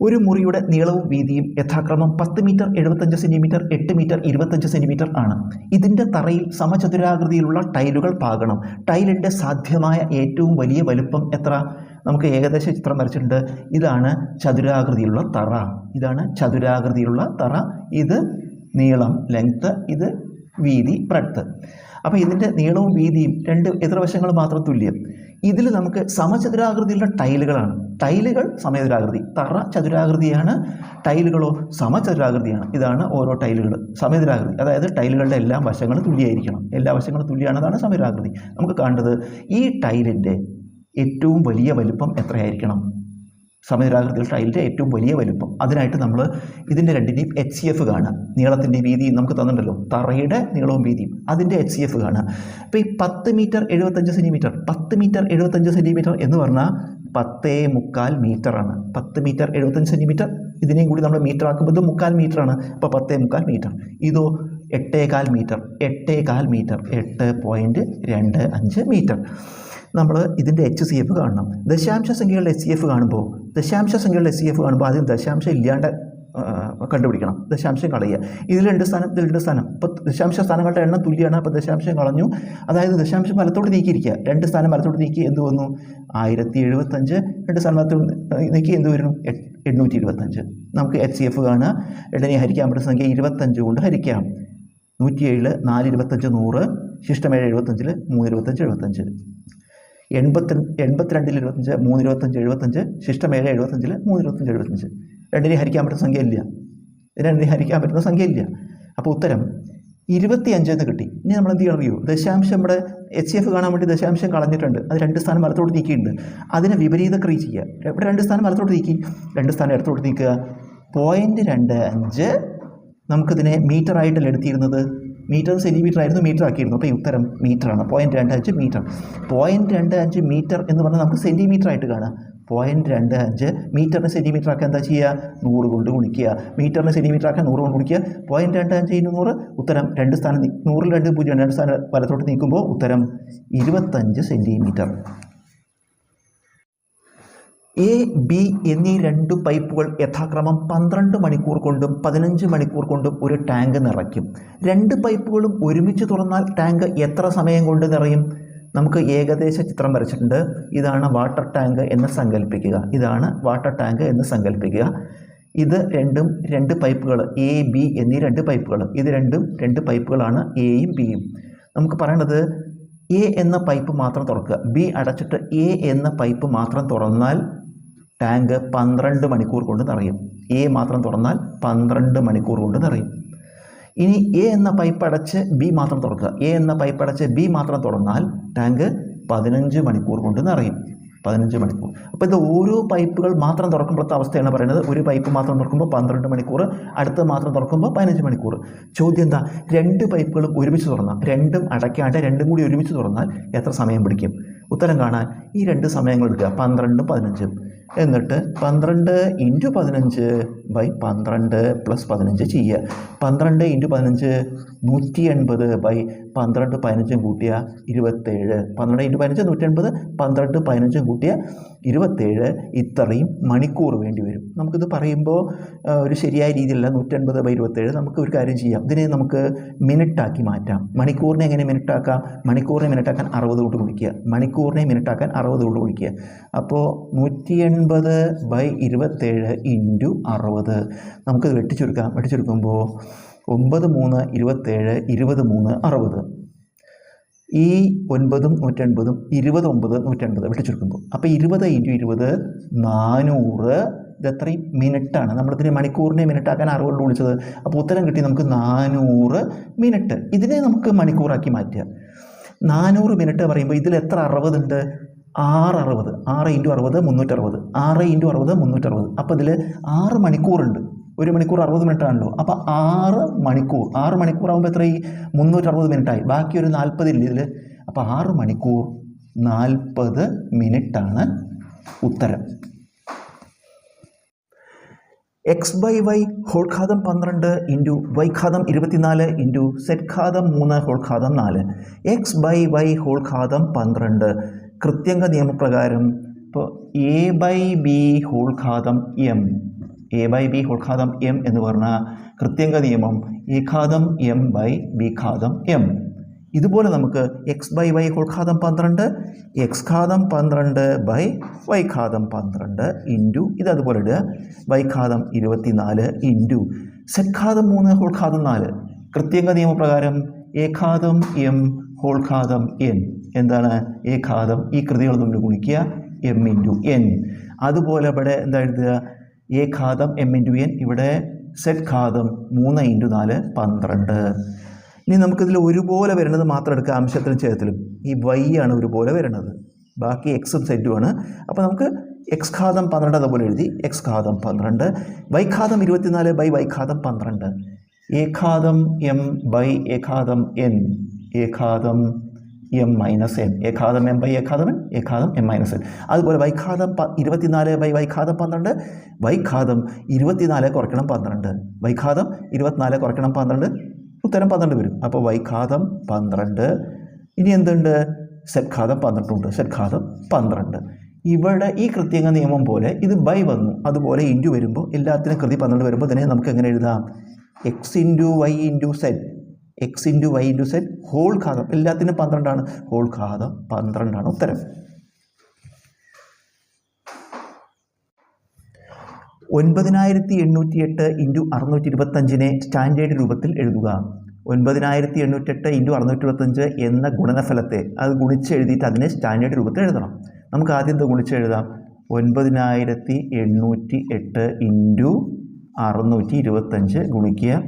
ഒരു മുറിയുടെ നീളവും വീതിയും യഥാക്രമം പത്ത് മീറ്റർ എഴുപത്തഞ്ച് സെന്റിമീറ്റർ എട്ട് മീറ്റർ ഇരുപത്തഞ്ച് സെന്റിമീറ്റർ ആണ്. ഇതിന്റെ തറയിൽ സമചതുരാകൃതിയിലുള്ള ടൈലുകൾ പാകണം. ടൈലിന്റെ സാധ്യമായ ഏറ്റവും വലിയ വലുപ്പം എത്ര? നമുക്ക് ഏകദേശ ചിത്രം വരച്ചിട്ടുണ്ട്. ഇതാണ് ചതുരാകൃതിയിലുള്ള തറ. ഇതാണ് ചതുരാകൃതിയിലുള്ള തറ. ഇത് നീളം ലെങ്ത്ത് ഇത് വീതി ബ്രെഡ്ത്ത് അപ്പോൾ ഇതിന്റെ നീളവും വീതിയും രണ്ട് എതിർവശങ്ങൾ മാത്രം തുല്യം. ഇതിൽ നമുക്ക് സമചതുരാകൃതിയിലുള്ള ടൈലുകളാണ്. ടൈലുകൾ സമചതുരാകൃതി. തറ ചതുരാകൃതിയാണ് ടൈലുകളോ സമചതുരാകൃതിയാണ്. ഇതാണ് ഓരോ ടൈലുകൾ. സമചതുരാകൃതി. അതായത് ടൈലുകളുടെ എല്ലാ വശങ്ങളും തുല്യമായിരിക്കണം എല്ലാ വശങ്ങളും തുല്യമാണെന്നാണ് സമചതുരാകൃതി. നമുക്ക് കാണേണ്ടത് ഈ ടൈലിന്റെ ഏറ്റവും വലിയ വലിപ്പം എത്രയായിരിക്കണം? സമചതുരാകൃതിയിൽ ടൈലിന്റെ ഏറ്റവും വലിയ വലുപ്പം. അതിനായിട്ട് നമ്മൾ ഇതിന്റെ രണ്ടിന്റെയും എച്ച് സി എഫ് കാണുക. നീളത്തിന്റെ വീതിയും നമുക്ക് തന്നിട്ടുണ്ടല്ലോ. തറയുടെ നീളവും വീതിയും. അതിന്റെ എച്ച് സി എഫ് കാണുക. അപ്പോൾ ഈ പത്ത് മീറ്റർ എഴുപത്തഞ്ച് സെന്റിമീറ്റർ പത്ത് മീറ്റർ എഴുപത്തഞ്ച് സെന്റിമീറ്റർ എന്ന് പറഞ്ഞാൽ പത്തേ മുക്കാൽ മീറ്ററാണ് പത്ത് മീറ്റർ എഴുപത്തഞ്ച് സെന്റിമീറ്റർ ഇതിനെയും കൂടി നമ്മൾ മീറ്റർ ആക്കുമ്പോൾ ഇത് മുക്കാൽ മീറ്ററാണ് അപ്പോൾ പത്തേ മുക്കാൽ മീറ്റർ. ഇതോ എട്ടേകാൽ മീറ്റർ. എട്ടേകാൽ മീറ്റർ. എട്ട് പോയിന്റ് രണ്ട് അഞ്ച് മീറ്റർ. നമ്മൾ ഇതിന്റെ എച്ച് സി എഫ് കാണണം. ദശാംശ സംഖ്യകളുടെ എച്ച് സി എഫ് കാണുമ്പോൾ ദശാംശ സംഖ്യകളുടെ എച്ച് സി എഫ് കാണുമ്പോൾ ആദ്യം ദശാംശം ഇല്ലാണ്ട് കണ്ടുപിടിക്കണം. ദശാംശം കളയുക. ഇതിൽ രണ്ട് സ്ഥാനം ഇതിൽ രണ്ട് സ്ഥാനം. ഇപ്പോൾ ദശാംശ സ്ഥാനങ്ങളുടെ എണ്ണം തുല്യമാണ് അപ്പോൾ ദശാംശം കളഞ്ഞു. അതായത് ദശാംശം വലത്തോട്ട് നീക്കിയിരിക്കുക. രണ്ട് സ്ഥാനം വലത്തോട്ട് നീക്കി എന്ത് വന്നു? ആയിരത്തി എഴുപത്തഞ്ച് രണ്ട് സ്ഥാനം നീക്കി എന്ത് വരുന്നു? എണ്ണൂറ്റി ഇരുപത്തഞ്ച് നമുക്ക് എച്ച് സി എഫ് കാണുക. രണ്ടിനെ ഹരിക്കാൻ പറ്റുന്ന സംഖ്യ ഇരുപത്തഞ്ച് കൊണ്ട് ഹരിക്കാം. നൂറ്റിയേഴ് നാല് ഇരുപത്തഞ്ച് നൂറ്. ശിഷ്ടമേഴ് എഴുപത്തഞ്ചിൽ മൂന്ന് ഇരുപത്തഞ്ച് എഴുപത്തഞ്ച്. എൺപത്തി എൺപത്തിരണ്ടിൽ ഇരുപത്തഞ്ച് മൂന്ന് ഇരുപത്തഞ്ച് എഴുപത്തഞ്ച് ശിഷ്ടം ഏഴ് എഴുപത്തഞ്ചിൽ മൂന്ന് ഇരുപത്തഞ്ച് എഴുപത്തഞ്ച് രണ്ടിനെ ഹരിക്കാൻ പറ്റുന്ന സംഖ്യ ഇല്ല രണ്ടിനെ ഹരിക്കാൻ പറ്റുന്ന സംഖ്യ ഇല്ല അപ്പോൾ ഉത്തരം ഇരുപത്തിയഞ്ച് എന്ന് കിട്ടി. ഇനി നമ്മൾ എന്ത് ചെയ്യണം അറിയോ? ദശാംശം നമ്മുടെ എച്ച് എഫ് കാണാൻ വേണ്ടി ദശാംശം കളഞ്ഞിട്ടുണ്ട്. അത് രണ്ട് സ്ഥാനം വലത്തോട്ട് നീക്കിയിട്ടുണ്ട്. അതിനെ വിപരീത ക്രീ ചെയ്യുക. ഇവിടെ രണ്ട് സ്ഥാനം വലത്തോട്ട് നീക്കി? രണ്ട് സ്ഥാനം ഇടത്തോട്ട് നീക്കുക. പോയിന്റ് രണ്ട് അഞ്ച്. നമുക്കിതിനെ മീറ്ററായിട്ടല്ല എടുത്തിരുന്നത്? മീറ്റർ സെന്റിമീറ്റർ ആയിരുന്നു മീറ്റർ ആക്കിയിരുന്നു അപ്പോൾ ഈ ഉത്തരം മീറ്ററാണ് പോയിന്റ് രണ്ട് അഞ്ച് മീറ്റർ പോയിന്റ് രണ്ട് അഞ്ച് മീറ്റർ എന്ന് പറഞ്ഞാൽ നമുക്ക് സെന്റിമീറ്റർ ആയിട്ട് കാണാം. പോയിന്റ് രണ്ട് അഞ്ച് മീറ്ററിന് സെന്റിമീറ്റർ ആക്കാൻ എന്താ ചെയ്യുക? നൂറ് കൊണ്ട് ഗുണിക്കുക. മീറ്ററിന് സെന്റിമീറ്റർ ആക്കാൻ നൂറ് കൊണ്ട് ഗുണിക്കുക. പോയിന്റ് രണ്ട് അഞ്ച് ഇരുന്നൂറ് നൂറ്. ഉത്തരം രണ്ട് സ്ഥാനം നൂറിൽ രണ്ട് പൂജ്യം രണ്ട് സ്ഥാനം വലത്തോട്ട് നീക്കുമ്പോൾ ഉത്തരം ഇരുപത്തഞ്ച് സെന്റിമീറ്റർ എ ബി എന്നീ രണ്ട് പൈപ്പുകൾ യഥാക്രമം പന്ത്രണ്ട് മണിക്കൂർ കൊണ്ടും പതിനഞ്ച് മണിക്കൂർ കൊണ്ടും ഒരു ടാങ്ക് നിറയ്ക്കും. രണ്ട് പൈപ്പുകളും ഒരുമിച്ച് തുറന്നാൽ ടാങ്ക് എത്ര സമയം കൊണ്ട് നിറയും? നമുക്ക് ഏകദേശ ചിത്രം വരച്ചിട്ടുണ്ട്. ഇതാണ് വാട്ടർ ടാങ്ക് എന്ന് സങ്കല്പിക്കുക ഇതാണ് വാട്ടർ ടാങ്ക് എന്ന് സങ്കല്പിക്കുക ഇത് രണ്ടും രണ്ട് പൈപ്പുകൾ എ ബി എന്നീ രണ്ട് പൈപ്പുകൾ. ഇത് രണ്ടും രണ്ട് പൈപ്പുകളാണ് എയും ബിയും നമുക്ക് പറയണത് എ എന്ന പൈപ്പ് മാത്രം തുറക്കുക. ബി അടച്ചിട്ട് എ എന്ന പൈപ്പ് മാത്രം തുറന്നാൽ ടാങ്ക് പന്ത്രണ്ട് മണിക്കൂർ കൊണ്ട് നിറയും. എ മാത്രം തുറന്നാൽ പന്ത്രണ്ട് മണിക്കൂർ കൊണ്ട് നിറയും. ഇനി എ എന്ന പൈപ്പ് അടച്ച് ബി മാത്രം തുറക്കുക. എ എന്ന പൈപ്പ് അടച്ച് ബി മാത്രം തുറന്നാൽ ടാങ്ക് പതിനഞ്ച് മണിക്കൂർ കൊണ്ട് നിറയും. പതിനഞ്ച് മണിക്കൂർ. അപ്പോൾ ഇത് ഓരോ പൈപ്പുകൾ മാത്രം തുറക്കുമ്പോഴത്തെ അവസ്ഥയാണ് പറയുന്നത്. ഒരു പൈപ്പ് മാത്രം തുറക്കുമ്പോൾ പന്ത്രണ്ട് മണിക്കൂർ അടുത്തത് മാത്രം തുറക്കുമ്പോൾ പതിനഞ്ച് മണിക്കൂർ. ചോദ്യം എന്താ? രണ്ട് പൈപ്പുകളും ഒരുമിച്ച് തുറന്നാൽ രണ്ടും അടയ്ക്കാണ്ട് രണ്ടും കൂടി ഒരുമിച്ച് തുറന്നാൽ എത്ര സമയം പിടിക്കും? ഉത്തരം കാണാൻ ഈ രണ്ട് സമയങ്ങൾ എടുക്കുക. പന്ത്രണ്ടും പതിനഞ്ചും. എന്നിട്ട് പന്ത്രണ്ട് ഇന്റു പതിനഞ്ച് ബൈ പന്ത്രണ്ട് പ്ലസ് പതിനഞ്ച് ചെയ്യുക. പന്ത്രണ്ട് ഇന്റു പതിനഞ്ച് നൂറ്റി എൺപത് ബൈ പന്ത്രണ്ട് പതിനഞ്ചും കൂട്ടിയ ഇരുപത്തേഴ്. പന്ത്രണ്ട് ഇന്റു പതിനഞ്ച് നൂറ്റി എൺപത് പന്ത്രണ്ട് പതിനഞ്ചും കൂട്ടിയ ഇരുപത്തേഴ്. ഇത്രയും മണിക്കൂർ വേണ്ടി വരും. നമുക്കിത് പറയുമ്പോൾ ഒരു ശരിയായ രീതിയിലല്ല നൂറ്റൻപത് ബൈ ഇരുപത്തേഴ് നമുക്ക് ഒരു കാര്യം ചെയ്യാം. ഇതിനെ നമുക്ക് മിനിറ്റാക്കി മാറ്റാം. മണിക്കൂറിനെ എങ്ങനെ മിനിറ്റാക്കാം? മണിക്കൂറിനെ മിനിറ്റാക്കാൻ അറുപത് കൊണ്ട് ഗുണിക്കുക. മണിക്കൂറിനെ മിനിറ്റാക്കാൻ അറുപത് കൊണ്ട് ഗുണിക്കുക. അപ്പോൾ നൂറ്റി എൺപത് ബൈ ഇരുപത്തേഴ് ഇന്റു അറുപത്. നമുക്കത് വെട്ടിച്ചുരുക്കാം. വെട്ടിച്ചുരുക്കുമ്പോൾ ഒമ്പത് മൂന്ന് ഇരുപത്തേഴ് ഇരുപത് മൂന്ന് അറുപത്. ഈ ഒൻപതും നൂറ്റൻപതും ഇരുപത് ഒമ്പത് നൂറ്റൻപത് വെട്ടിച്ചുരുക്കുമ്പോൾ അപ്പോൾ ഇരുപത് ഇന്റു ഇരുപത് നാനൂറ്. ഇതെത്രയും മിനിറ്റാണ്. നമ്മളിതിനെ മണിക്കൂറിനെ മിനിറ്റാക്കാൻ കൊണ്ട് വിളിച്ചത്. അപ്പോൾ ഉത്തരം കിട്ടി നമുക്ക് നാനൂറ് മിനിറ്റ്. ഇതിനെ നമുക്ക് മണിക്കൂറാക്കി മാറ്റുക. നാനൂറ് മിനിറ്റ് പറയുമ്പോൾ ഇതിൽ എത്ര അറുപതുണ്ട്? ആറ് അറുപത് ആറ് ഇന്റു അറുപത് മുന്നൂറ്ററുപത് ആറ് ഇന്റു അറുപത് മുന്നൂറ്ററുപത്. അപ്പോൾ ഇതിൽ ആറ് മണിക്കൂറുണ്ട്. ഒരു മണിക്കൂർ അറുപത് മിനിറ്റ് ആണല്ലോ അപ്പോൾ ആറ് മണിക്കൂർ ആറ് മണിക്കൂർ ആകുമ്പോൾ എത്ര ഈ മുന്നൂറ്ററുപത് മിനിറ്റായി. ബാക്കി ഒരു നാൽപ്പതില്ല ഇതിൽ അപ്പോൾ ആറ് മണിക്കൂർ നാൽപ്പത് മിനിറ്റാണ് ഉത്തരം. എക്സ് ബൈ വൈ ഹോൾഘാതം പന്ത്രണ്ട് ഇന്റു വൈഘാതം ഇരുപത്തിനാല് ഇന്റു സെറ്റ് ഘാതം മൂന്ന് ഹോൾഘാതം നാല്. എക്സ് ബൈ വൈ ഹോൾഘാതം പന്ത്രണ്ട്. കൃത്യങ്ക നിയമപ്രകാരം ഇപ്പോൾ എ ബൈ ബി ഹോൾഘാതം എം എ ബൈ ബി ഹോൾഘാതം എം എന്ന് പറഞ്ഞ കൃത്യങ്ക നിയമം എ ഘാതം എം ബൈ ബി ഘാതം എം ഇതുപോലെ നമുക്ക് എക്സ് ബൈ വൈ ഹോൾഘാതം പന്ത്രണ്ട് എക്സ് ഘാതം പന്ത്രണ്ട് ബൈ വൈ ഘാതം പന്ത്രണ്ട് ഇന്റു ഇത് അതുപോലെ ഇടുക. വൈ ഘാതം ഇരുപത്തി നാല് ഇന്റു ഘാതം മൂന്ന് ഹോൾഘാതം നാല്. കൃത്യങ്ക നിയമപ്രകാരം എ ഘാതം എം ഹോൾഘാതം എൻ എന്താണ്? എ ഘാതം. ഈ കൃതികൾ തമ്മിൽ ഗുണിക്കുക എം ഇന്റു എൻ അതുപോലെ ഇവിടെ എന്താ എഴുതുക? എ ഘാതം എം ഇന്റു എൻ ഇവിടെ സെറ്റ് ഘാതം മൂന്ന് ഇന്റു നാല് പന്ത്രണ്ട്. ഇനി നമുക്കിതിൽ ഒരുപോലെ വരുന്നത് മാത്രം എടുക്കുക. അംശത്തിലും ഛേദത്തിലും ഈ വൈ ആണ് ഒരുപോലെ വരുന്നത്. ബാക്കി എക്സും സെറ്റുമാണ് അപ്പോൾ നമുക്ക് എക്സ് ഘാതം പന്ത്രണ്ട് അതുപോലെ എഴുതി. എക്സ് ഘാതം പന്ത്രണ്ട്. വൈ ഘാതം ഇരുപത്തിനാല് ബൈ വൈ ഘാതം പന്ത്രണ്ട്. എ ഘാതം എം ബൈ എ ഘാതം എൻ ഘാതം എം മൈനസ് എൻ. ഏകാദം എം ബൈ ഏകാദം എൻ ഏകാദം എം മൈനസ് എൻ. അതുപോലെ വൈഖാദം പ ഇരുപത്തിനാല് ബൈ വൈഖാദം പന്ത്രണ്ട് വൈഖാദം ഇരുപത്തിനാല് കുറയ്ക്കണം പന്ത്രണ്ട്. വൈഖാദം ഇരുപത്തിനാല് കുറയ്ക്കണം പന്ത്രണ്ട് ഉത്തരം പന്ത്രണ്ട് വരും. അപ്പോൾ വൈഖാദം പന്ത്രണ്ട്. ഇനി എന്തുണ്ട്? സെറ്റ്ഘാതം പന്ത്രണ്ടുണ്ട്. സെറ്റ്ഘാതം പന്ത്രണ്ട്. ഇവിടെ ഈ കൃത്യങ്ങ നിയമം പോലെ ഇത് ബൈ വന്നു. അതുപോലെ ഇന്റു വരുമ്പോൾ എല്ലാത്തിനും കൃതി പന്ത്രണ്ട് വരുമ്പോൾ തന്നെ നമുക്ക് എങ്ങനെ എഴുതാം? X into Y into set X into Y into set whole ഘാതം. എല്ലാത്തിനും പന്ത്രണ്ടാണ്. ഹോൾ ഘാതം പന്ത്രണ്ടാണ് ഉത്തരം. ഒൻപതിനായിരത്തി എണ്ണൂറ്റി എട്ട് ഇന്റു അറുന്നൂറ്റി ഇരുപത്തഞ്ചിനെ സ്റ്റാൻഡേർഡ് രൂപത്തിൽ എഴുതുക. ഒൻപതിനായിരത്തി എണ്ണൂറ്റെട്ട് ഇന്റു അറുന്നൂറ്റി ഇരുപത്തഞ്ച് എന്ന ഗുണനഫലത്തെ അത് ഗുണിച്ച് എഴുതിയിട്ട് അതിനെ സ്റ്റാൻഡേർഡ് രൂപത്തിൽ എഴുതണം. നമുക്ക് ആദ്യം ഗുണിച്ച് എഴുതാം? ഒൻപതിനായിരത്തി എണ്ണൂറ്റി എട്ട് ഇന്റു അറുന്നൂറ്റി ഇരുപത്തഞ്ച് ഗുണിക്കുക.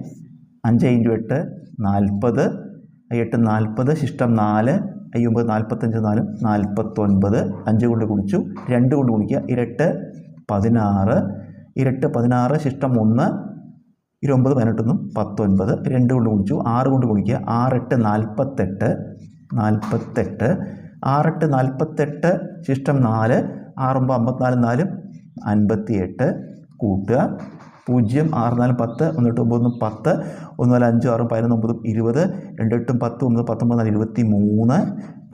അഞ്ച് ഇന്റു എട്ട് നാൽപ്പത് എട്ട് നാൽപ്പത് ശിഷ്ടം നാല് അയ്യൊമ്പത് നാൽപ്പത്തഞ്ച് നാലും നാൽപ്പത്തൊൻപത്. അഞ്ച് കൊണ്ട് കുടിച്ചു രണ്ട് കൊണ്ട് കുടിക്കുക ഇരട്ട് പതിനാറ്. ഇരട്ട് പതിനാറ് ശിഷ്ടം ഒന്ന് ഇരുപത് പതിനെട്ടൊന്നും പത്തൊൻപത്. രണ്ട് കൊണ്ട് കുടിച്ചു ആറ് കൊണ്ട് ഗുണിക്കുക ആറെട്ട് നാൽപ്പത്തെട്ട് നാൽപ്പത്തെട്ട്. ആറെട്ട് നാൽപ്പത്തെട്ട് ശിഷ്ടം നാല് ആറൊമ്പത് അമ്പത്തിനാല് നാലും അൻപത്തിയെട്ട്. കൂട്ടുക പൂജ്യം ആറ് നാല് പത്ത് ഒന്നെട്ട് ഒന്ന് പത്ത് ഒന്ന് നാല് അഞ്ച് ആറും പതിനൊന്ന് ഒമ്പതും ഇരുപത് രണ്ടെട്ടും പത്ത് ഒമ്പത് പത്തൊമ്പത് നാല് ഇരുപത്തി മൂന്ന്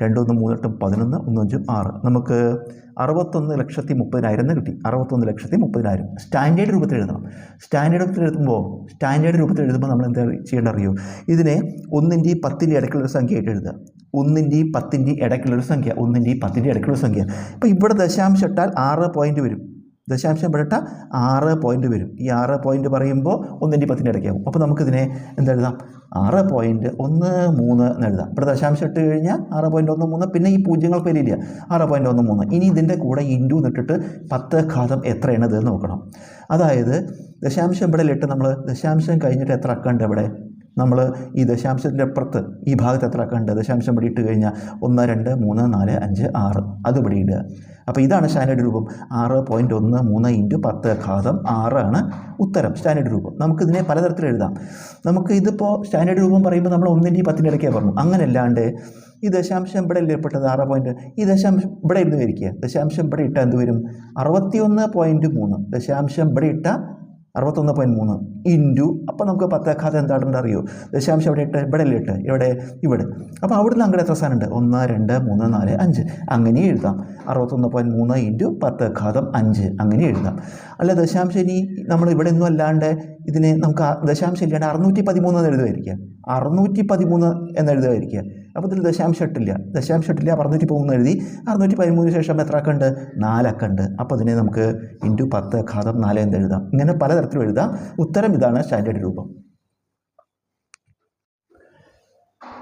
രണ്ടൊന്ന് മൂന്നെട്ടും പതിനൊന്ന് ഒന്ന് അഞ്ചും ആറ്. നമുക്ക് അറുപത്തൊന്ന് ലക്ഷത്തി മുപ്പതിനായിരം എന്ന് കിട്ടി. അറുപത്തൊന്ന് ലക്ഷത്തി മുപ്പതിനായിരം. സ്റ്റാൻഡേർഡ് രൂപത്തിൽ എഴുതണം. സ്റ്റാൻഡേർഡ് രൂപത്തിൽ എഴുതുമ്പോൾ സ്റ്റാൻഡേർഡ് രൂപത്തിൽ എഴുതുമ്പോൾ നമ്മൾ എന്താ ചെയ്യേണ്ട അറിയോ ഇതിനെ ഒന്നിന്റെയും പത്തിന്റെ ഇടയ്ക്കുള്ളൊരു സംഖ്യ ആയിട്ട് എഴുതുക. ഒന്നിന്റെ പത്തിന്റെ ഇടയ്ക്കുള്ളൊരു സംഖ്യ ഒന്നിന്റെ പത്തിന്റെ ഇടയ്ക്കുള്ള സംഖ്യ. അപ്പോൾ ഇവിടെ ദശാംശം ഇട്ടാൽ ആറ് പോയിന്റ് വരും. ദശാംശം ഇട്ടാൽ ആറ് പോയിന്റ് വരും. ഈ ആറ് പോയിന്റ് പറയുമ്പോൾ ഒന്നിന്റെ പത്തിന്റെ ഇടയ്ക്കാവും അപ്പോൾ നമുക്കിതിനെ എന്താ എഴുതാം? ആറ് പോയിന്റ് ഒന്ന് മൂന്ന് എന്ന് എഴുതാം. ഇവിടെ ദശാംശം ഇട്ട് കഴിഞ്ഞാൽ ആറ് പോയിന്റ് ഒന്ന് മൂന്ന് പിന്നെ ഈ പൂജ്യങ്ങൾ പേരില്ല. ആറ് പോയിന്റ് ഒന്ന് മൂന്ന്. ഇനി ഇതിന്റെ കൂടെ ഇന്റു എന്നിട്ടിട്ട് പത്ത് ഘാതം എത്രയാണ് ഇത് നോക്കണം. അതായത് ദശാംശം ഇവിടെ ഇട്ട് നമ്മൾ ദശാംശം കഴിഞ്ഞിട്ട് എത്ര അക്കണ്ട് ഇവിടെ? നമ്മൾ ഈ ദശാംശത്തിന്റെ അപ്പുറത്ത് ഈ ഭാഗത്ത് എത്ര അക്കണ്ട് ദശാംശം ഇവിടെ ഇട്ട് കഴിഞ്ഞാൽ ഒന്ന് രണ്ട് മൂന്ന് നാല് അഞ്ച് ആറ്. അത് ഇവിടെ ഇടുക. അപ്പോൾ ഇതാണ് സ്റ്റാൻഡേർഡ് രൂപം. ആറ് പോയിന്റ് ഒന്ന് മൂന്ന് ഇന്റു പത്ത് ഘാതം ആറാണ് ഉത്തരം സ്റ്റാൻഡേർഡ് രൂപം. നമുക്കിതിനെ പലതരത്തിൽ എഴുതാം. നമുക്ക് ഇതിപ്പോൾ സ്റ്റാൻഡേർഡ് രൂപം പറയുമ്പോൾ നമ്മൾ ഒന്നിന്റെ പത്തിന്റെ ഇടയ്ക്കേ പറഞ്ഞു അങ്ങനെയല്ലാണ്ട് ഈ ദശാംശം ഇവിടെ അല്ലേ പെട്ടത് ആറ് പോയിന്റ് ഈ ദശാംശം ഇവിടെ ഇരുന്ന് വരിക്കുക ദശാംശം ഇവിടെ ഇട്ടാൽ എന്ത് വരും? അറുപത്തിയൊന്ന് പോയിന്റ് മൂന്ന്. ദശാംശം ഇവിടെ ഇട്ടാൽ അറുപത്തൊന്ന് പോയിന്റ് മൂന്ന് ഇന്റു അപ്പോൾ നമുക്ക് പത്തേക്കാതെ എന്താണെന്ന് അറിയോ? ദശാംശം ഇവിടെ ഇട്ട്? ഇവിടെ അല്ലേ ഇട്ട്? ഇവിടെ ഇവിടെ. അപ്പോൾ അവിടുന്ന് അങ്ങോട്ട് എത്ര സ്ഥാനമുണ്ട് ഒന്ന് രണ്ട് മൂന്ന് നാല് അഞ്ച്. അങ്ങനെ എഴുതാം. അറുപത്തൊന്ന് പോയിന്റ് മൂന്ന് ഇന്റു പത്തേക്കാതം അഞ്ച്. അങ്ങനെ എഴുതാം. അല്ല ദശാംശം ഇനി നമ്മൾ ഇവിടെ ഒന്നും അല്ലാണ്ട് ഇതിനെ നമുക്ക് ദശാംശം ഇല്ലാണ്ട് അറുന്നൂറ്റി പതിമൂന്ന് എന്ന് എഴുതുമായിരിക്കുക. അറുന്നൂറ്റി പതിമൂന്ന് എന്ന് എഴുതുമായിരിക്കുക. അപ്പോൾ ഇതിൽ ദശാംശം എട്ടില്ല ദശാംശം എട്ടില്ല അറുന്നൂറ്റി പതിമൂന്ന് എഴുതി. അറുന്നൂറ്റി പതിമൂന്നിന് ശേഷം എത്ര അക്കണ്ട് നാലക്കണ്ട് അപ്പോൾ അതിനെ നമുക്ക് ഇന്റു പത്ത് ഘാതം നാല് എന്ന് എഴുതാം. ഇങ്ങനെ പലതരത്തിലും എഴുതാം. ഉത്തരം ഇതാണ് സ്റ്റാൻഡേർഡ് രൂപം.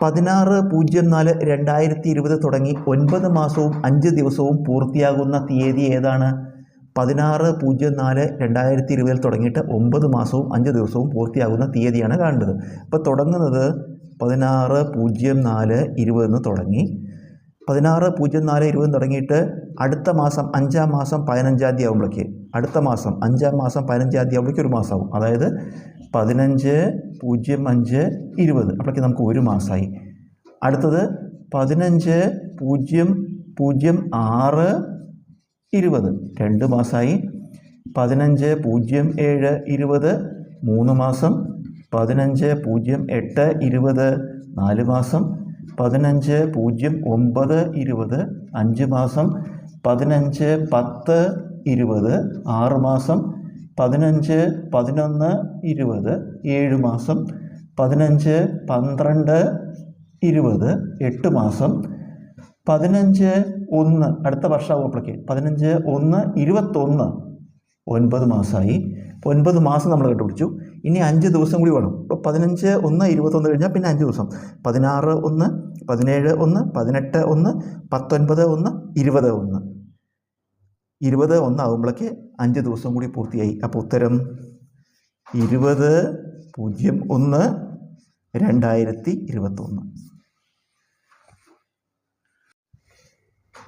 പതിനാറ് പൂജ്യം നാല് രണ്ടായിരത്തി ഇരുപത് തുടങ്ങി ഒൻപത് മാസവും അഞ്ച് ദിവസവും പൂർത്തിയാകുന്ന തീയതി ഏതാണ്? പതിനാറ് പൂജ്യം നാല് രണ്ടായിരത്തി ഇരുപതിൽ തുടങ്ങിയിട്ട് ഒമ്പത് മാസവും അഞ്ച് ദിവസവും പൂർത്തിയാകുന്ന തീയതിയാണ് കാണേണ്ടത് അപ്പോൾ തുടങ്ങുന്നത് പതിനാറ് പൂജ്യം നാല് ഇരുപതെന്ന് തുടങ്ങി. പതിനാറ് പൂജ്യം നാല് ഇരുപത് തുടങ്ങിയിട്ട് അടുത്ത മാസം അഞ്ചാം മാസം പതിനഞ്ചാം തീയതി ആകുമ്പോഴേക്ക് അടുത്ത മാസം അഞ്ചാം മാസം പതിനഞ്ചാം തീയതി ആകുമ്പോഴേക്ക് ഒരു മാസമാവും. അതായത് പതിനഞ്ച് പൂജ്യം അഞ്ച് ഇരുപത് അപ്പോഴേക്ക് നമുക്ക് ഒരു മാസമായി. അടുത്തത് പതിനഞ്ച് പൂജ്യം പൂജ്യം ആറ് ഇരുപത്. രണ്ട് മാസമായി പതിനഞ്ച് പൂജ്യം ഏഴ് ഇരുപത്. മൂന്ന് മാസം. പതിനഞ്ച് പൂജ്യം എട്ട് ഇരുപത്. നാല് മാസം. പതിനഞ്ച് പൂജ്യം ഒമ്പത് ഇരുപത്. അഞ്ച് മാസം. പതിനഞ്ച് പത്ത് ഇരുപത്. ആറ് മാസം. പതിനഞ്ച് പതിനൊന്ന് ഇരുപത്. ഏഴ് മാസം. പതിനഞ്ച് പന്ത്രണ്ട് ഇരുപത്. എട്ട് മാസം. പതിനഞ്ച് ഒന്ന് അടുത്ത വർഷമാകുമ്പോഴേക്ക് പതിനഞ്ച് ഒന്ന് ഇരുപത്തൊന്ന്. ഒൻപത് മാസമായി. ഒൻപത് മാസം നമ്മൾ കണ്ടുപിടിച്ചു. ഇനി അഞ്ച് ദിവസം കൂടി വേണം. ഇപ്പോൾ പതിനഞ്ച് ഒന്ന് ഇരുപത്തൊന്ന് കഴിഞ്ഞാൽ പിന്നെ അഞ്ച് ദിവസം. പതിനാറ് ഒന്ന് പതിനേഴ് ഒന്ന് പതിനെട്ട് ഒന്ന് പത്തൊൻപത് ഒന്ന് ഇരുപത് ഒന്ന്. ഇരുപത് ഒന്നാകുമ്പോഴേക്ക് അഞ്ച് ദിവസം കൂടി പൂർത്തിയായി. അപ്പോൾ ഉത്തരം ഇരുപത് പൂജ്യം ഒന്ന് രണ്ടായിരത്തി ഇരുപത്തൊന്ന്.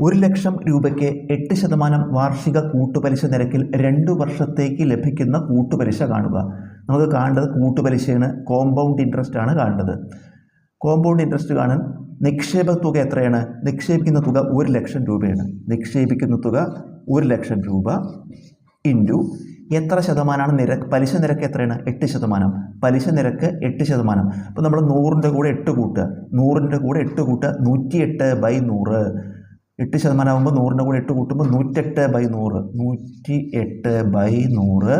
ഒരു ലക്ഷം രൂപയ്ക്ക് എട്ട് ശതമാനം വാർഷിക കൂട്ടുപലിശ നിരക്കിൽ രണ്ട് വർഷത്തേക്ക് ലഭിക്കുന്ന കൂട്ടുപലിശ കാണുക. നമുക്ക് കാണേണ്ടത് കൂട്ടുപലിശയാണ് കോമ്പൗണ്ട് ഇൻട്രസ്റ്റ് ആണ് കാണേണ്ടത്. കോമ്പൗണ്ട് ഇൻട്രസ്റ്റ് കാണാൻ നിക്ഷേപ തുക എത്രയാണ്? നിക്ഷേപിക്കുന്ന തുക ഒരു ലക്ഷം രൂപയാണ്. നിക്ഷേപിക്കുന്ന തുക ഒരു ലക്ഷം രൂപ ഇന്റു എത്ര ശതമാനമാണ് നിരക്ക്? പലിശ നിരക്ക് എത്രയാണ്? എട്ട് ശതമാനം. പലിശ നിരക്ക് എട്ട് ശതമാനം. അപ്പോൾ നമ്മൾ നൂറിന്റെ കൂടെ എട്ട് കൂട്ടുക. നൂറിന്റെ കൂടെ എട്ട് കൂട്ടുക നൂറ്റിയെട്ട് ബൈ നൂറ്. എട്ട് ശതമാനം ആകുമ്പോൾ നൂറിന്റെ കൂടെ എട്ട് കൂട്ടുമ്പോൾ നൂറ്റെട്ട് ബൈ നൂറ്. നൂറ്റി എട്ട് ബൈ നൂറ്.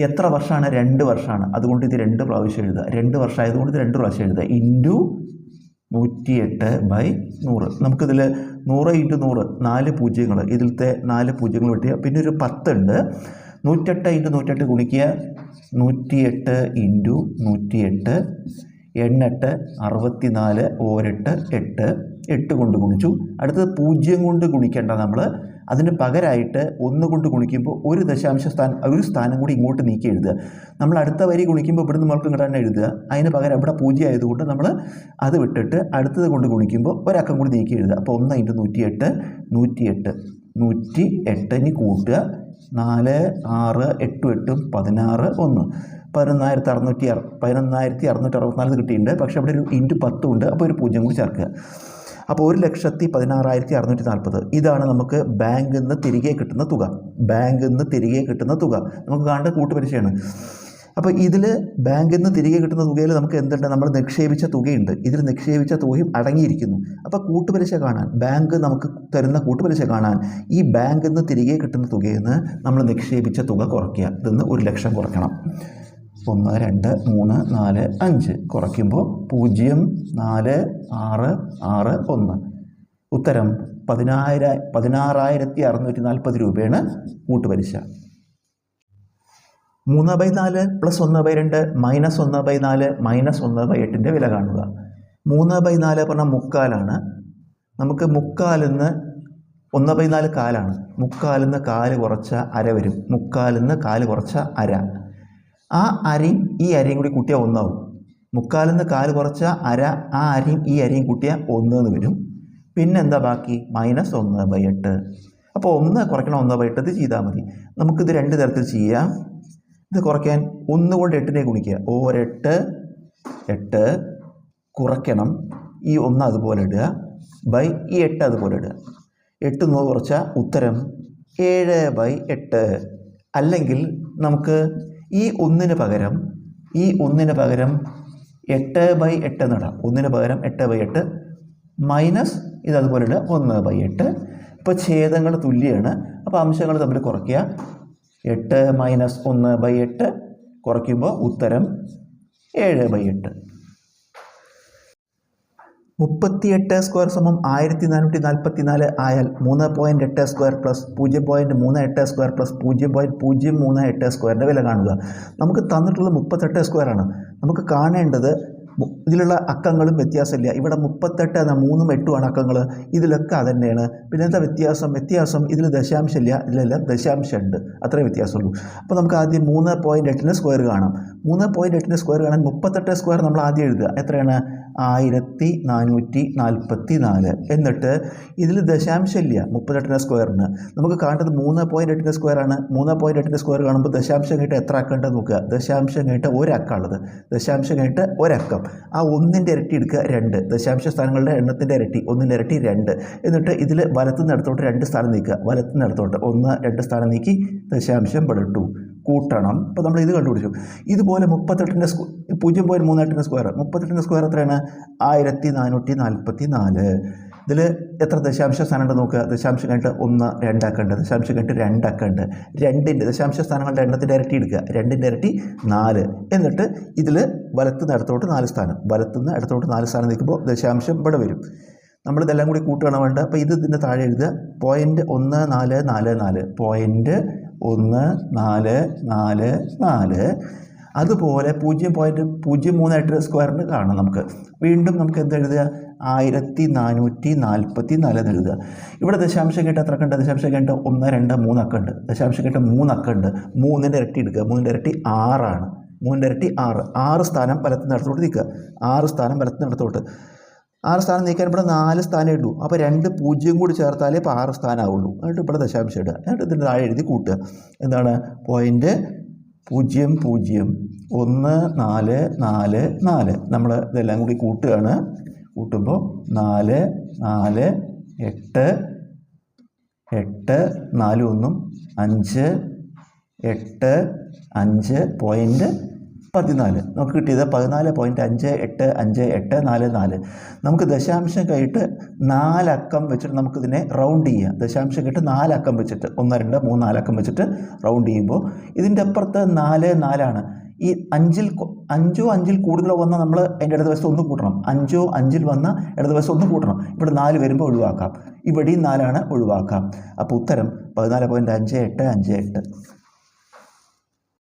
എത്ര വർഷമാണ്? രണ്ട് വർഷമാണ്. അതുകൊണ്ട് ഇത് രണ്ട് പ്രാവശ്യം എഴുതുക. രണ്ട് വർഷമായതുകൊണ്ട് ഇത് രണ്ട് പ്രാവശ്യം എഴുതുക. ഇന്റു നൂറ്റിയെട്ട് ബൈ നൂറ്. നമുക്കിതിൽ നൂറ് ഇന്റു നൂറ് നാല് പൂജ്യങ്ങൾ ഇതിലത്തെ നാല് പൂജ്യങ്ങൾ കിട്ടിയ പിന്നെ ഒരു പത്തുണ്ട്. നൂറ്റെട്ട് ഇന്റു നൂറ്റെട്ട് ഗുണിക്കുക നൂറ്റിയെട്ട് ഇന്റു നൂറ്റിയെട്ട് എണ്ണെട്ട് അറുപത്തിനാല് ഓരെട്ട് എട്ട് എട്ട് കൊണ്ട് ഗുണിച്ചു. അടുത്തത് പൂജ്യം കൊണ്ട് ഗുണിക്കേണ്ട നമ്മൾ അതിന് പകരമായിട്ട് ഒന്ന് കൊണ്ട് ഗുണിക്കുമ്പോൾ ഒരു ദശാംശ സ്ഥാനം ഒരു സ്ഥാനം കൂടി ഇങ്ങോട്ട് നീക്കി എഴുതുക. നമ്മൾ അടുത്ത വരി ഗുണിക്കുമ്പോൾ ഇവിടുന്ന് നമ്മൾക്ക് ഇങ്ങോട്ട് തന്നെ എഴുതുക. അതിന് പകരം ഇവിടെ പൂജ്യം ആയതുകൊണ്ട് നമ്മൾ അത് വിട്ടിട്ട് അടുത്തത് കൊണ്ട് ഗുണിക്കുമ്പോൾ ഒരക്കം കൂടി നീക്കി എഴുതുക. അപ്പോൾ ഒന്ന് അതിന്റെ നൂറ്റിയെട്ട് നൂറ്റിയെട്ട് നൂറ്റി എട്ട് ഇനി കൂട്ടുക. നാല് ആറ് എട്ടും എട്ടും പതിനാറ് ഒന്ന്. പതിനൊന്നായിരത്തി അറുന്നൂറ്റി അറു പതിനൊന്നായിരത്തി അറുന്നൂറ്റി അറുപത്തിനാല് കിട്ടിയിട്ടുണ്ട്. പക്ഷേ അവിടെ ഒരു ഇന്റു പത്തും ഉണ്ട്. അപ്പോൾ ഒരു പൂജ്യം കൂടി ചേർക്കുക. അപ്പോൾ ഒരു ലക്ഷത്തി പതിനാറായിരത്തി അറുന്നൂറ്റി നാൽപ്പത്. ഇതാണ് നമുക്ക് ബാങ്കിൽ നിന്ന് തിരികെ കിട്ടുന്ന തുക. ബാങ്കിൽ നിന്ന് തിരികെ കിട്ടുന്ന തുക. നമുക്ക് കാണേണ്ട കൂട്ടുപരിശയാണ്. അപ്പോൾ ഇതിൽ ബാങ്കിൽ നിന്ന് തിരികെ കിട്ടുന്ന തുകയിൽ നമുക്ക് എന്തുണ്ട്? നമ്മൾ നിക്ഷേപിച്ച തുകയുണ്ട്. ഇതിൽ നിക്ഷേപിച്ച തുകയും അടങ്ങിയിരിക്കുന്നു. അപ്പോൾ കൂട്ടുപലിശ കാണാൻ ബാങ്ക് നമുക്ക് തരുന്ന കൂട്ടുപലിശ കാണാൻ ഈ ബാങ്കിൽ നിന്ന് തിരികെ കിട്ടുന്ന തുകയിൽ നിന്ന് നമ്മൾ നിക്ഷേപിച്ച തുക കുറയ്ക്കുക. ഇതിന്ന് ഒരു ലക്ഷം കുറയ്ക്കണം. ഒന്ന് രണ്ട് മൂന്ന് നാല് അഞ്ച്. കുറയ്ക്കുമ്പോൾ പൂജ്യം നാല് ആറ് ആറ് ഒന്ന്. ഉത്തരം പതിനായിര പതിനാറായിരത്തി അറുന്നൂറ്റി നാൽപ്പത് രൂപയാണ് കൂട്ടുപലിശ. മൂന്ന് ബൈ നാല് പ്ലസ് ഒന്ന് ബൈ രണ്ട് മൈനസ് ഒന്ന് ബൈ നാല് മൈനസ് ഒന്ന് ബൈ എട്ടിന്റെ വില കാണുക. മൂന്ന് ബൈ നാല് പറഞ്ഞാൽ മുക്കാലാണ്. നമുക്ക് മുക്കാലെന്ന് ഒന്ന് ബൈ നാല് കാലാണ്. മുക്കാലെന്ന് കാൽ കുറച്ച അര വരും. മുക്കാലെന്ന് കാൽ കുറച്ച അര. ആ അരയും ഈ അരയും കൂടി കൂട്ടിയാൽ ഒന്നാവും. മുക്കാലിന്ന് കാൽ കുറച്ച അര ആ അരയും ഈ അരയും കൂട്ടിയാൽ ഒന്ന് എന്ന് വരും. പിന്നെന്താ ബാക്കി? മൈനസ് ഒന്ന് ബൈ എട്ട്. അപ്പോൾ ഒന്ന് കുറയ്ക്കണം ഒന്ന് ബൈ എട്ട്. ഇത് ചെയ്താൽ മതി. നമുക്കിത് രണ്ട് തരത്തിൽ ചെയ്യാം. ഇത് കുറയ്ക്കാൻ ഒന്ന് കൊണ്ട് എട്ടിനെ ഗുണിക്കുക. ഒരെട്ട് എട്ട് കുറയ്ക്കണം. ഈ ഒന്ന് അതുപോലെ ഇടുക. ബൈ ഈ എട്ട് അതുപോലെ ഇടുക. എട്ട് നൂറ് കുറച്ച ഉത്തരം ഏഴ് ബൈ എട്ട്. അല്ലെങ്കിൽ നമുക്ക് ഈ ഒന്നിന് പകരം ഈ ഒന്നിന് പകരം എട്ട് ബൈ എട്ട് എന്നിടാം ഒന്നിന് പകരം എട്ട് ബൈ എട്ട് മൈനസ് ഇത് അതുപോലെ ഇടുക ഒന്ന് ബൈ എട്ട്. ഇപ്പോൾ ഛേദങ്ങൾ തുല്യമാണ് അപ്പോൾ അംശങ്ങൾ തമ്മിൽ കുറയ്ക്കുക. എട്ട് മൈനസ് ഒന്ന് ബൈ എട്ട് കുറയ്ക്കുമ്പോൾ ഉത്തരം ഏഴ് ബൈ എട്ട്. മുപ്പത്തിയെട്ട് സ്ക്വയർ സമം ആയിരത്തി നാനൂറ്റി നാൽപ്പത്തി നാല് ആയാൽ മൂന്ന് പോയിന്റ് എട്ട് സ്ക്വയർ പ്ലസ് പൂജ്യം പോയിന്റ് മൂന്ന് എട്ട് സ്ക്വയർ പ്ലസ് പൂജ്യം പോയിന്റ് പൂജ്യം മൂന്ന് എട്ട് സ്ക്വയറിന്റെ വില കാണുക. നമുക്ക് തന്നിട്ടുള്ളത് മുപ്പത്തെട്ട് സ്ക്വയറാണ് നമുക്ക് കാണേണ്ടത് ഇതിലുള്ള അക്കങ്ങളും വ്യത്യാസമില്ല. ഇവിടെ മുപ്പത്തെട്ട് എന്ന മൂന്നും എട്ടുമാണ് അക്കങ്ങൾ. ഇതിലൊക്കെ അതന്നെയാണ്. പിന്നെ എന്താ വ്യത്യാസം? വ്യത്യാസം ഇതിൽ ദശാംശമില്ല ഇതിലെല്ലാം ദശാംശമുണ്ട്. അത്രേ വ്യത്യാസമുള്ളൂ. അപ്പോൾ നമുക്ക് ആദ്യം മൂന്ന് പോയിന്റ് എട്ടിന് സ്ക്വയർ കാണാം. മൂന്ന് പോയിന്റ് എട്ടിന് സ്ക്വയർ കാണാൻ മുപ്പത്തെട്ട് സ്ക്വയർ നമ്മൾ ആദ്യം എഴുതുക. എത്രയാണ്? ആയിരത്തി നാനൂറ്റി നാൽപ്പത്തി നാല് എന്നിട്ട് ഇതിൽ ദശാംശമില്ല മുപ്പത്തെട്ടിന്റെ സ്ക്വയറിന് നമുക്ക് കാണേണ്ടത് മൂന്ന് പോയിന്റ് എട്ടിന്റെ സ്ക്വയറാണ് മൂന്ന് പോയിന്റ് എട്ടിന്റെ സ്ക്വയർ കാണുമ്പോൾ ദശാംശം കഴിഞ്ഞിട്ട് എത്ര അക്കമുണ്ടെന്ന് നോക്കുക. ദശാംശം കഴിഞ്ഞിട്ട് ഒരക്കമുള്ളത് ദശാംശം കഴിഞ്ഞിട്ട് ഒരക്കം. ആ ഒന്നിന്റെ ഇരട്ടി എടുക്കുക രണ്ട്. ദശാംശ സ്ഥാനങ്ങളുടെ എണ്ണത്തിന്റെ ഇരട്ടി ഒന്നിന്റെ ഇരട്ടി രണ്ട്. എന്നിട്ട് ഇതിൽ വലത്തുനിന്ന് ഇടത്തോട്ട് രണ്ട് സ്ഥാനം നീക്കുക. വലത്തുനിന്ന് ഇടത്തോട്ട് ഒന്ന് രണ്ട് സ്ഥാനം നീക്കി ദശാംശം പെടട്ടു. കൂട്ടണം. അപ്പോൾ നമ്മൾ ഇത് കണ്ടുപിടിച്ചു. ഇതുപോലെ മുപ്പത്തെട്ടിന്റെ സ്ക്വ പൂജ്യം പോയിന്റ് മൂന്നെട്ടിന്റെ സ്ക്വയർ മുപ്പത്തെട്ടിന്റെ സ്ക്വയർ എത്രയാണ്? ആയിരത്തി നാനൂറ്റി നാൽപ്പത്തി നാല് ഇതിൽ എത്ര ദശാംശ സ്ഥാനമുണ്ട് നോക്കുക ദശാംശം കഴിഞ്ഞിട്ട് ഒന്ന് രണ്ടാക്കുണ്ട്. ദശാംശം കഴിഞ്ഞിട്ട് രണ്ടാക്കുണ്ട്. രണ്ടിന്റെ ദശാംശ സ്ഥാനങ്ങളുടെ എണ്ണത്തിന്റെ ഇരട്ടി എടുക്കുക. രണ്ടിന്റെ ഇരട്ടി നാല്. എന്നിട്ട് ഇതിൽ വലത്തുനിന്ന് ഇടത്തോട്ട് നാല് സ്ഥാനം. വലത്തുനിന്ന് ഇടത്തോട്ട് നാല് സ്ഥാനം നിൽക്കുമ്പോൾ ദശാംശം ഇവിടെ വരും. നമ്മൾ ഇതെല്ലാം കൂടി കൂട്ടുകയാണ് വേണ്ടത്. അപ്പോൾ ഇത് ഇതിന്റെ താഴെ എഴുതുക. പോയിന്റ് ഒന്ന് നാല് നാല് നാല്. പോയിന്റ് ഒന്ന് നാല് നാല് നാല്. അതുപോലെ പൂജ്യം പോയിന്റ് പൂജ്യം മൂന്നായിട്ട് സ്ക്വയറിന് കാണാം നമുക്ക്. വീണ്ടും നമുക്ക് എന്ത് എഴുതുക? ആയിരത്തി നാനൂറ്റി നാൽപ്പത്തി നാല് എഴുതുക. ഇവിടെ ദശാംശം കേട്ട് എത്ര കണ്ട് ദശാംശം കേട്ട് ഒന്ന് രണ്ട് മൂന്നൊക്കെ ഉണ്ട്. ദശാംശം കേട്ട് മൂന്നൊക്കെ ഉണ്ട്. മൂന്നിന്റെ ഇരട്ടി എടുക്കുക. മൂന്നിന്റെ ഇരട്ടി ആറാണ്. മൂന്നിന്റെ ഇരട്ടി ആറ്. ആറ് സ്ഥാനം വലത്തുനിന്ന് ഇടത്തോട്ട് നിൽക്കുക ആറ് സ്ഥാനം വലത്തുനിന്ന് ഇടത്തോട്ട് ആറ് സ്ഥാനം നീക്കാൻ ഇവിടെ നാല് സ്ഥാനം ഇടൂ അപ്പോൾ രണ്ട് പൂജ്യം കൂടി ചേർത്താലേ ഇപ്പോൾ ആറ് സ്ഥാനം ആവുള്ളൂ എന്നിട്ട് ഇവിടെ ദശാംശം ഇടുക. എന്നിട്ട് ഇതിന്റെ താഴെ എഴുതി കൂട്ടുക. എന്താണ്? പോയിന്റ് പൂജ്യം പൂജ്യം. ഒന്ന് നാല് നാല് നാല്. നമ്മൾ ഇതെല്ലാം കൂടി കൂട്ടുകയാണ്. കൂട്ടുമ്പോൾ നാല് നാല് എട്ട് എട്ട് നാല് ഒന്നും അഞ്ച് എട്ട് അഞ്ച് പോയിന്റ് പതിനാല്. നമുക്ക് കിട്ടിയത് പതിനാല് പോയിന്റ് അഞ്ച് എട്ട് അഞ്ച് എട്ട് നാല് നാല്. നമുക്ക് ദശാംശം കഴിഞ്ഞിട്ട് നാലക്കം വെച്ചിട്ട് നമുക്കിതിനെ റൗണ്ട് ചെയ്യാം. ദശാംശം കഴിഞ്ഞിട്ട് നാലക്കം വെച്ചിട്ട് ഒന്ന് രണ്ട് മൂന്ന് നാലക്കം വെച്ചിട്ട് റൗണ്ട് ചെയ്യുമ്പോൾ ഇതിന്റെ അപ്പുറത്ത് നാല് നാലാണ്. ഈ അഞ്ചിൽ അഞ്ചോ അഞ്ചിൽ കൂടുതലോ വന്നാൽ നമ്മൾ അതിന്റെ ഇടതുവശത്ത് ഒന്ന് കൂട്ടണം. അഞ്ചോ അഞ്ചിൽ വന്ന ഇടതുവശത്ത് ഒന്ന് കൂട്ടണം. ഇവിടെ നാല് വരുമ്പോൾ ഒഴിവാക്കാം. ഇവിടെയും നാലാണ് ഒഴിവാക്കാം. അപ്പോൾ ഉത്തരം പതിനാല് പോയിന്റ് അഞ്ച് എട്ട് അഞ്ച് എട്ട്.